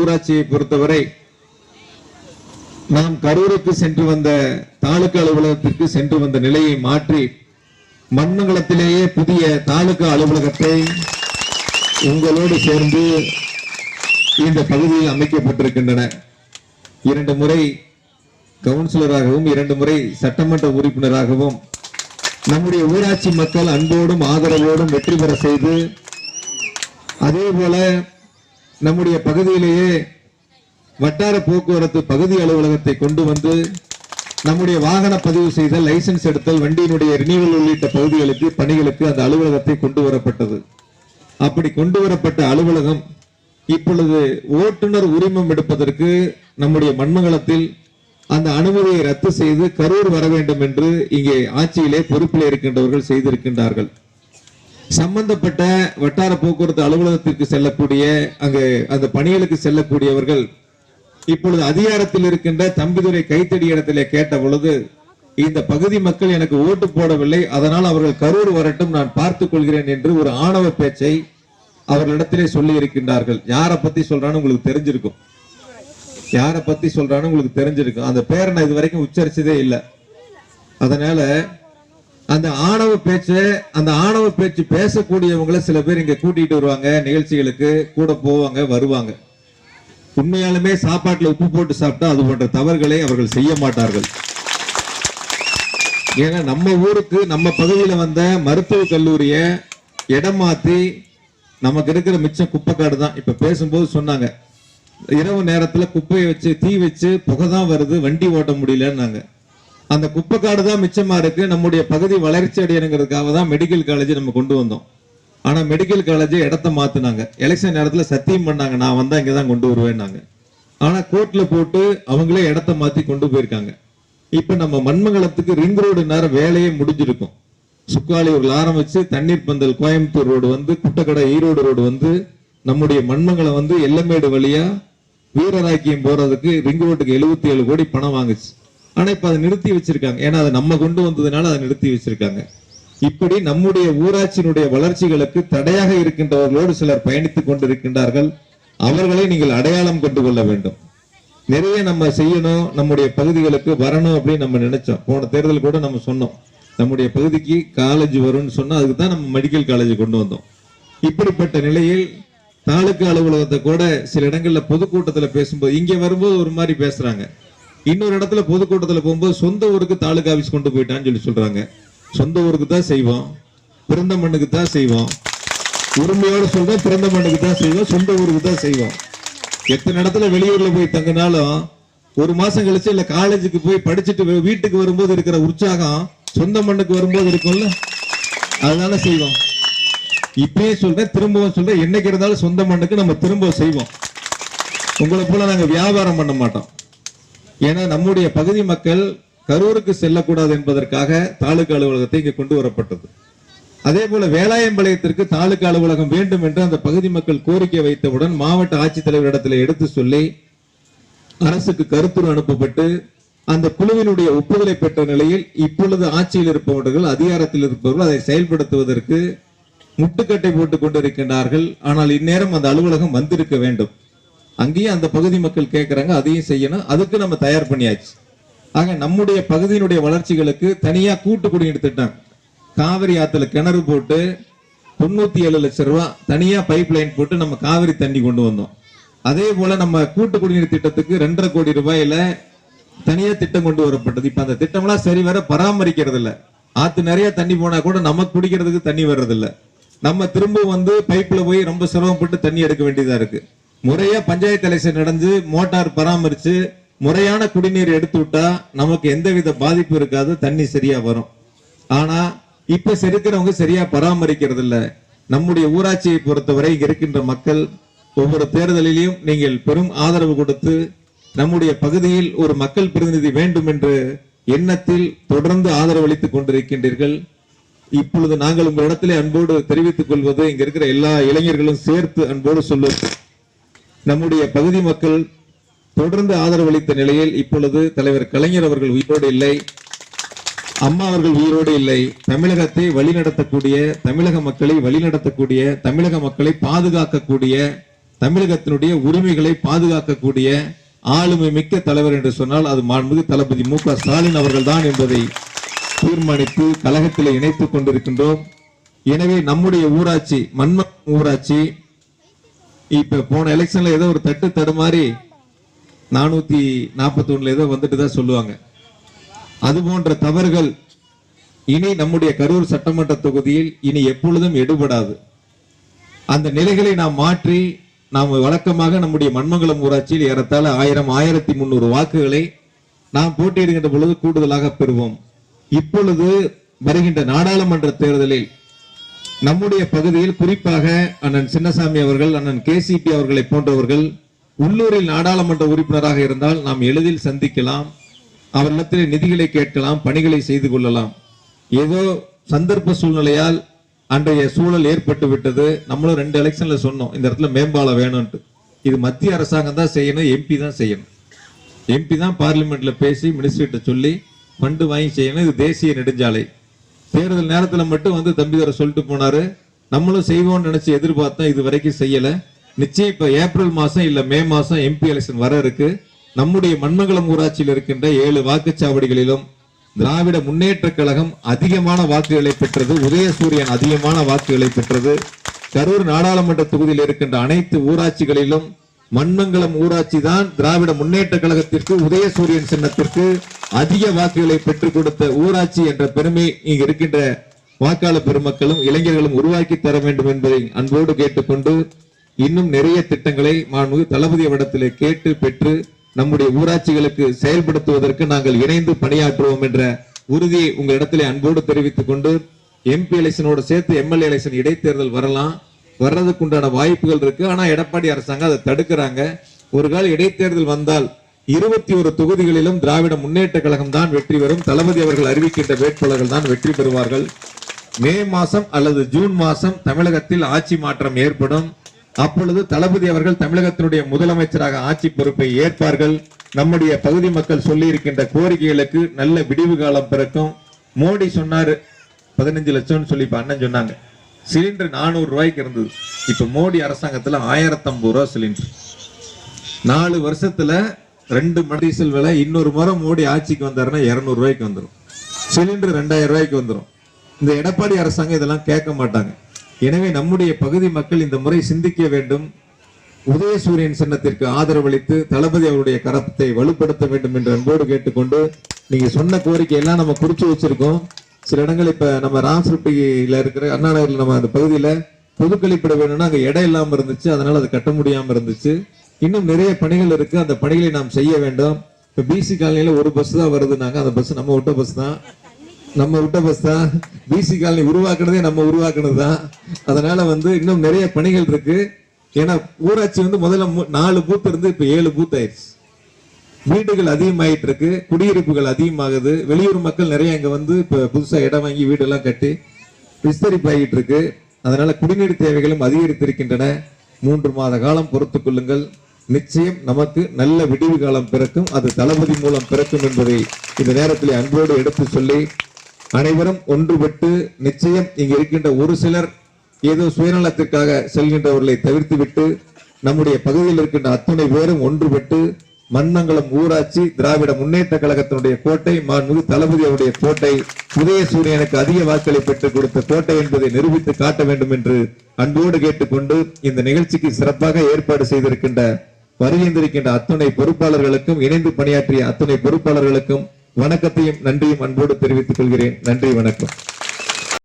ஊராட்சியை பொறுத்தவரை நாம் கரூருக்கு சென்று வந்த தாலுகா அலுவலகத்திற்கு சென்று வந்த நிலையை மாற்றி மண்மங்கலத்திலேயே புதிய தாலுகா அலுவலகத்தை உங்களோடு சேர்ந்து இந்த பகுதியில் அமைக்கப்பட்டிருக்கின்றன. இரண்டு முறை கவுன்சிலராகவும் இரண்டு முறை சட்டமன்ற உறுப்பினராகவும் நம்முடைய ஊராட்சி மக்கள் அன்போடும் ஆதரவோடும் வெற்றி பெற செய்து அதே போல நம்முடைய பகுதியிலேயே வட்டார போக்குவரத்து பகுதி அலுவலகத்தை கொண்டு வந்து நம்முடைய வாகன பதிவு செய்தல் லைசன்ஸ் எடுத்தல் வண்டியினுடைய ரினிவல் உள்ளிட்ட பகுதிகளுக்கு பணிகளுக்கு அந்த அலுவலகத்தை கொண்டு வரப்பட்டது. அப்படி கொண்டு வரப்பட்ட அலுவலகம் இப்பொழுது ஓட்டுநர் உரிமம் எடுப்பதற்கு நம்முடைய மண்மங்கலத்தில் அந்த அனுமதியை ரத்து செய்து கரூர் வர வேண்டும் என்று இங்கே ஆட்சியிலே பொறுப்பில் இருக்கின்றவர்கள் செய்திருக்கின்றார்கள். சம்பந்தப்பட்ட வட்டார போக்குவரத்து அலுவலகத்திற்கு செல்லக்கூடிய அங்கு அந்த பணிகளுக்கு செல்லக்கூடியவர்கள் இப்பொழுது அதிகாரத்தில் இருக்கின்ற தம்பிதுரை கைத்தடி இடத்திலே கேட்ட பொழுது இந்த பகுதி மக்கள் எனக்கு ஓட்டு போடவில்லை அதனால் அவர்கள் கரூர் வரட்டும் நான் பார்த்துக் கொள்கிறேன் என்று ஒரு ஆணவ பேச்சை அவர்களிடத்திலே சொல்லி இருக்கின்றார்கள். யாரை பத்தி சொல்றான்னு உங்களுக்கு தெரிஞ்சிருக்கும். யாரை பத்தி சொல்றான்னு உங்களுக்கு தெரிஞ்சிருக்கும். அந்த பேரை நான் இது வரைக்கும் உச்சரிச்சதே இல்லை. அதனால அந்த ஆணவ பேச்சு அந்த ஆணவ பேச்சு பேசக்கூடியவங்களை சில பேர் இங்க கூட்டிட்டு வருவாங்க நிகழ்ச்சிகளுக்கு கூட போவாங்க வருவாங்க. உண்மையாலுமே சாப்பாட்டுல உப்பு போட்டு சாப்பிட்டா அது போன்ற தவறுகளை அவர்கள் செய்ய மாட்டார்கள். ஏன்னா நம்ம ஊருக்கு நம்ம பகுதியில வந்த மருத்துவக் கல்லூரிய இடம் மாத்தி நமக்கு இருக்கிற மிச்சம் குப்பைக்காடு தான். இப்ப பேசும்போது சொன்னாங்க இரவு நேரத்துல குப்பையை வச்சு தீ வச்சு புகை தான் வருது வண்டி ஓட்ட முடியலன்னாங்க. அந்த குப்பைக்காடு தான் மிச்சமா இருக்கு. நம்முடைய பகுதி வளர்ச்சி அடையணுங்கிறதுக்காக தான் மெடிக்கல் காலேஜ் நம்ம கொண்டு வந்தோம். ஆனா மெடிக்கல் காலேஜ் இடத்த மாத்துனாங்க. எலெக்ஷன் நேரத்துல சத்தியம் பண்ணாங்க. நான் வந்தா இங்க தான் கொண்டு வருவேன்னாங்க. ஆனா கோர்ட்ல போட்டு அவங்களே இடத்த மாத்தி கொண்டு போயிருக்காங்க. இப்ப நம்ம மண்மங்கலத்துக்கு ரிங் ரோடு நேரம் வேலையே முடிஞ்சிருக்கும். சுக்காலியூர்ல ஆரம்பிச்சு தண்ணீர் பந்தல் கோயம்புத்தூர் ரோடு வந்து குட்டக்கடை ஈரோடு ரோடு வந்து நம்முடைய மண்மங்கலம் வந்து எல்லமேடு வழியா வீரராக்கியம் போறதுக்கு ரிங் ரோட்டுக்கு 77 ஏழு கோடி பணம் வாங்குச்சு. ஆனா இப்ப அதை நிறுத்தி வச்சிருக்காங்க. ஏன்னா அதை நம்ம கொண்டு வந்ததுனால அதை நிறுத்தி வச்சிருக்காங்க. இப்படி நம்முடைய ஊராட்சியினுடைய வளர்ச்சிகளுக்கு தடையாக இருக்கின்றவர்களோடு சிலர் பயணித்துக் கொண்டிருக்கின்றார்கள். அவர்களை நீங்கள் அடையாளம் கொண்டு கொள்ள வேண்டும். நிறைய நம்ம செய்யணும் நம்முடைய பகுதிகளுக்கு வரணும் அப்படின்னு நம்ம நினைச்சோம். போன தேர்தல் கூட நம்ம சொன்னோம். நம்முடைய பகுதிக்கு காலேஜ் வரும்னு சொன்னா அதுக்கு தான் நம்ம மெடிக்கல் காலேஜ் கொண்டு வந்தோம். இப்படிப்பட்ட நிலையில் தாலுக்கா அலுவலகத்தை கூட சில இடங்கள்ல பொதுக்கூட்டத்துல பேசும்போது இங்க வரும்போது ஒரு மாதிரி பேசுறாங்க. இன்னொரு இடத்துல பொதுக்கூட்டத்தில் போகும்போது சொந்த ஊருக்கு தாலுகா ஆஃபீஸ் கொண்டு போயிட்டான்னு சொல்லி சொல்றாங்க. சொந்த ஊருக்கு தான் செய்வோம். பிறந்த மண்ணுக்கு தான் செய்வோம். உரிமையோடு சொல்றோம் பிறந்த மண்ணுக்கு தான் செய்வோம் சொந்த ஊருக்கு தான் செய்வோம். எத்தனை இடத்துல வெளியூர்ல போய் தங்கினாலும் ஒரு மாசம் கழிச்சு இல்ல காலேஜுக்கு போய் படிச்சுட்டு வீட்டுக்கு வரும்போது இருக்கிற உற்சாகம் சொந்த மண்ணுக்கு வரும்போது இருக்கும்ல? அதனால செய்வோம். இப்பயே சொல்றேன் திரும்பவும் சொல்றேன் என்னைக்கு இருந்தாலும் சொந்த மண்ணுக்கு நம்ம திரும்ப செய்வோம். உங்களை போல நாங்க வியாபாரம் பண்ண மாட்டோம். ஏன்னா நம்முடைய பகுதி மக்கள் கரூருக்கு செல்லக்கூடாது என்பதற்காக தாலுகா அலுவலகத்தை இங்க கொண்டு வரப்பட்டது. அதே போல வேலாயம்பாளையத்திற்கு தாலுகா அலுவலகம் வேண்டும் என்று அந்த பகுதி மக்கள் கோரிக்கை வைத்தவுடன் மாவட்ட ஆட்சித்தலைவரிடத்தில் எடுத்து சொல்லி அரசுக்கு கருத்துரு அனுப்பப்பட்டு அந்த குழுவினுடைய ஒப்புதலை பெற்ற நிலையில் இப்பொழுது ஆட்சியில் இருப்பவர்கள் அதிகாரத்தில் இருப்பவர்கள் அதை செயல்படுத்துவதற்கு முட்டுக்கட்டை போட்டுக் கொண்டிருக்கின்றார்கள். ஆனால் இந்நேரம் அந்த அலுவலகம் வந்திருக்க வேண்டும். அங்கேயும் அந்த பகுதி மக்கள் கேட்கறாங்க அதையும் செய்யணும். அதுக்கு நம்ம தயார் பண்ணியாச்சு. ஆக நம்முடைய பகுதியினுடைய வளர்ச்சிகளுக்கு தனியா கூட்டு குடிநீர் திட்டம் காவிரி ஆத்துல கிணறு போட்டு தொண்ணூத்தி ஏழு லட்சம் ரூபா தனியா பைப் லைன் போட்டு நம்ம காவிரி தண்ணி கொண்டு வந்தோம். அதே போல நம்ம கூட்டு குடிநீர் திட்டத்துக்கு ரெண்டரை கோடி ரூபாயில தனியா திட்டம் கொண்டு வரப்பட்டது. இப்ப அந்த திட்டம்லாம் சரி வர பராமரிக்கிறது இல்ல ஆத்து நிறைய தண்ணி போனா கூட நமக்கு குடிக்கிறதுக்கு தண்ணி வர்றது இல்ல நம்ம திரும்ப வந்து பைப்ல போய் ரொம்ப சிரமப்பட்டு தண்ணி எடுக்க வேண்டியதா இருக்கு. முறையா பஞ்சாயத்து எலெக்ஷன் நடந்து மோட்டார் பராமரிச்சு முறையான குடிநீர் எடுத்து விட்டா நமக்கு எந்தவித பாதிப்பு இருக்காது தண்ணி சரியா வரும். ஆனா இப்ப செருக்கிறவங்க சரியா பராமரிக்கிறது இல்ல. நம்முடைய ஊராட்சியை பொறுத்தவரை இருக்கின்ற மக்கள் ஒவ்வொரு தேர்தலிலையும் நீங்கள் பெரும் ஆதரவு கொடுத்து நம்முடைய பகுதியில் ஒரு மக்கள் பிரதிநிதி வேண்டும் என்று எண்ணத்தில் தொடர்ந்து ஆதரவு அளித்துக் கொண்டிருக்கின்றீர்கள். இப்பொழுது நாங்கள் உங்களிடத்திலே அன்போடு தெரிவித்துக் கொள்வது இங்க இருக்கிற எல்லா இளைஞர்களும் சேர்த்து அன்போடு சொல்லுவோம். நம்முடைய பகுதி மக்கள் தொடர்ந்து ஆதரவளித்த நிலையில் இப்பொழுது தலைவர் கலைஞர் அவர்கள் உயிரோடு இல்லை அம்மா அவர்கள் உயிரோடு இல்லை தமிழகத்தை வழிநடத்தக்கூடிய தமிழக மக்களை வழிநடத்தக்கூடிய தமிழக மக்களை பாதுகாக்கக்கூடிய தமிழகத்தினுடைய உரிமைகளை பாதுகாக்கக்கூடிய ஆளுமை மிக்க தலைவர் என்று சொன்னால் அது மாண்புமிகு தளபதி மு க ஸ்டாலின் அவர்கள்தான் என்பதை தீர்மானித்து கழகத்தில் இணைத்துக் கொண்டிருக்கின்றோம். எனவே நம்முடைய ஊராட்சி மன்ம ஊராட்சி இப்ப போன எலெக்ஷன்ல ஏதோ ஒரு தட்டு தடுமாறி நானூத்தி நாற்பத்தி ஒண்ணுல ஏதோ வந்துட்டு தான் சொல்லுவாங்க. அது போன்ற தவறுகள் இனி நம்முடைய கரூர் சட்டமன்ற தொகுதியில் இனி எப்பொழுதும் எடுபடாது. அந்த நிலைகளை நாம் மாற்றி நாம் வழக்கமாக நம்முடைய மண்மங்கலம் ஊராட்சியில் ஏறத்தாழ ஆயிரம் ஆயிரத்தி முன்னூறு வாக்குகளை நாம் போட்டியிடுகின்ற பொழுது கூடுதலாக பெறுவோம். இப்பொழுது வருகின்ற நாடாளுமன்ற தேர்தலில் நம்முடைய பகுதியில் குறிப்பாக அண்ணன் சின்னசாமி அவர்கள் அண்ணன் கேசிபி அவர்களை போன்றவர்கள் உள்ளூரில் நாடாளுமன்ற உறுப்பினராக இருந்தால் நாம் எளிதில் சந்திக்கலாம் அவரிடத்தில் நிதிகளை கேட்கலாம் பணிகளை செய்து கொள்ளலாம். ஏதோ சந்தர்ப்ப சூழ்நிலையால் அன்றைய சூழல் ஏற்பட்டு விட்டது நம்மளும் ரெண்டு எலெக்ஷன்ல சொன்னோம் இந்த இடத்துல மேம்பாலம் வேணும்ட்டு இது மத்திய அரசாங்கம் தான் செய்யணும் எம்பி தான் செய்யணும். எம்பி தான் பார்லிமெண்ட்ல பேசி மினிஸ்டர்கிட்ட சொல்லி ஃபண்டு வாங்கி செய்யணும். இது தேசிய நெடுஞ்சாலை. தேர்தல் நேரத்துல மட்டும் வந்து தம்பிதரை சொல்லிட்டு போனாரு. நம்மளும் செய்வோம்னு நினைச்சு எதிர்பார்த்தோம் இது வரைக்கும் செய்யல. நிச்சயம் இப்ப ஏப்ரல் மாசம் இல்ல மே மாசம் எம்பி எலெக்ஷன் வர இருக்கு. நம்முடைய மண்மங்கலம் ஊராட்சியில் இருக்கின்ற ஏழு வாக்குச்சாவடிகளிலும் திராவிட முன்னேற்ற கழகம் அதிகமான வாக்குகளை பெற்றது உதயசூரியன் அதிகமான வாக்குகளை பெற்றது. கரூர் நாடாளுமன்ற தொகுதியில் இருக்கின்ற அனைத்து ஊராட்சிகளிலும் மண்மங்கலம் ஊராட்சி தான் திராவிட முன்னேற்ற கழகத்திற்கு உதயசூரியன் சின்னத்திற்கு அதிக வாக்குகளை பெற்றுக் கொடுத்த ஊராட்சி என்ற பெருமை இங்கு இருக்கின்ற வாக்காளர் பெருமக்களும் இளைஞர்களும் உருவாக்கி தர வேண்டும் என்பதை அன்போடு கேட்டுக்கொண்டு இன்னும் நிறைய திட்டங்களை மாண்பு தளபதி இடத்திலே கேட்டு பெற்று நம்முடைய ஊராட்சிகளுக்கு செயல்படுத்துவதற்கு நாங்கள் இணைந்து பணியாற்றுவோம் என்ற உறுதியை உங்களிடத்திலே அன்போடு தெரிவித்துக் கொண்டு எம்பி எலெக்ஷனோடு சேர்த்து எம்எல்ஏ எலெக்ஷன் இடைத்தேர்தல் வரலாம். வர்றதுக்கு உண்டான வாய்ப்புகள் இருக்கு. ஆனா எடப்பாடி அரசாங்கம் அதை தடுக்கிறாங்க. ஒரு கால இடைத்தேர்தல் வந்தால் இருபத்தி ஒரு தொகுதிகளிலும் திராவிட முன்னேற்ற கழகம் தான் வெற்றி பெறும். தளபதி அவர்கள் அறிவிக்கின்ற வேட்பாளர்கள் தான் வெற்றி பெறுவார்கள். மே மாசம் அல்லது ஜூன் மாசம் தமிழகத்தில் ஆட்சி மாற்றம் ஏற்படும். அப்பொழுது தளபதி அவர்கள் தமிழகத்தினுடைய முதலமைச்சராக ஆட்சி பொறுப்பை ஏற்பார்கள். நம்முடைய பகுதி மக்கள் சொல்லி இருக்கின்ற கோரிக்கைகளுக்கு நல்ல விடிவு காலம் பிறக்கும். மோடி சொன்னாரு பதினஞ்சு லட்சம்னு சொல்லி இப்ப அண்ணன் சொன்னாங்க. சிலிண்டர் நானூறு ரூபாய்க்கு இருந்தது. இப்ப மோடி அரசாங்கத்துல ஆயிரத்தி ரூபா சிலிண்டர். நாலு வருஷத்துல ரெண்டு மணி டீசல் விலை இன்னொரு முறை மோடி ஆட்சிக்கு வந்தாருன்னா இருநூறு ரூபாய்க்கு வந்துடும் சிலிண்டர் ரெண்டாயிரம் ரூபாய்க்கு வந்துடும் இந்த எடப்பாடி அரசாங்கம் இதெல்லாம் கேட்க மாட்டாங்க. எனவே நம்முடைய பகுதி மக்கள் இந்த முறை சிந்திக்க வேண்டும். உதயசூரியன் சின்னத்திற்கு ஆதரவளித்து தளபதி அவருடைய கரத்தை வலுப்படுத்த வேண்டும் என்று அன்போடு கேட்டுக்கொண்டு நீங்க சொன்ன கோரிக்கை எல்லாம் நம்ம குறிச்சு வச்சிருக்கோம். சில இடங்கள் இப்ப நம்ம ராசிருப்பியில இருக்கிற அண்ணா நகர்ல நம்ம அந்த பகுதியில பொது கழிப்பிட வேணும்னா அங்க இடம் இல்லாம இருந்துச்சு. அதனால அது கட்ட முடியாம இருந்துச்சு. இன்னும் நிறைய பணிகள் இருக்கு. அந்த பணிகளை நாம் செய்ய வேண்டும். இப்ப பிசி காலனியில ஒரு பஸ் தான் வருதுனாங்க அந்த பஸ் நம்ம விட்ட பஸ் தான். நம்ம விட்ட பஸ் தான். பிசி காலனி உருவாக்குனதே நம்ம உருவாக்குனது தான். அதனால வந்து இன்னும் நிறைய பணிகள் இருக்கு. ஏன்னா ஊராட்சி வந்து முதல்ல நாலு பூத் இருந்து இப்ப ஏழு பூத் ஆயிடுச்சு. வீடுகள் அதிகமாயிட்டு இருக்கு குடியிருப்புகள் அதிகமாகுது. வெளியூர் மக்கள் நிறைய இங்க வந்து இப்ப புதுசா இடம் வாங்கி வீடெல்லாம் கட்டி விஸ்தரிப்பாகிட்டு இருக்கு அதனால குடிநீர் தேவைகளும் அதிகரித்திருக்கின்றன. மூன்று மாத காலம் பொறுத்துக்கொள்ளுங்கள் நிச்சயம் நமக்கு நல்ல விடிவு காலம் பிறக்கும். அது தளபதி மூலம் பிறக்கும் என்பதை இந்த நேரத்தில் அன்போடு எடுத்து சொல்லி அனைவரும் ஒன்றுபட்டு நிச்சயம் இங்கு இருக்கின்ற ஒரு சிலர் ஏதோ சுயநலத்திற்காக செல்கின்றவர்களை தவிர்த்துவிட்டு நம்முடைய பகுதியில் இருக்கின்ற அத்துணை பேரும் ஒன்றுபட்டு மண்மங்கலம் ஊராட்சி திராவிட முன்னேற்ற கழகத்தினுடைய கோட்டை மாண்புமிகு தளபதி அவருடைய கோட்டை உதயசூரியனுக்கு அதிக வாக்களை பெற்றுக் கொடுத்த கோட்டை என்பதை நிரூபித்து காட்ட வேண்டும் என்று அன்போடு கேட்டுக்கொண்டு இந்த நிகழ்ச்சிக்கு சிறப்பாக ஏற்பாடு செய்திருக்கின்ற வருகின்றிருக்கின்ற அத்துணை பொறுப்பாளர்களுக்கும் இணைந்து பணியாற்றிய அத்துணை பொறுப்பாளர்களுக்கும் வணக்கத்தையும் நன்றியும் அன்போடு தெரிவித்துக் கொள்கிறேன். நன்றி வணக்கம்.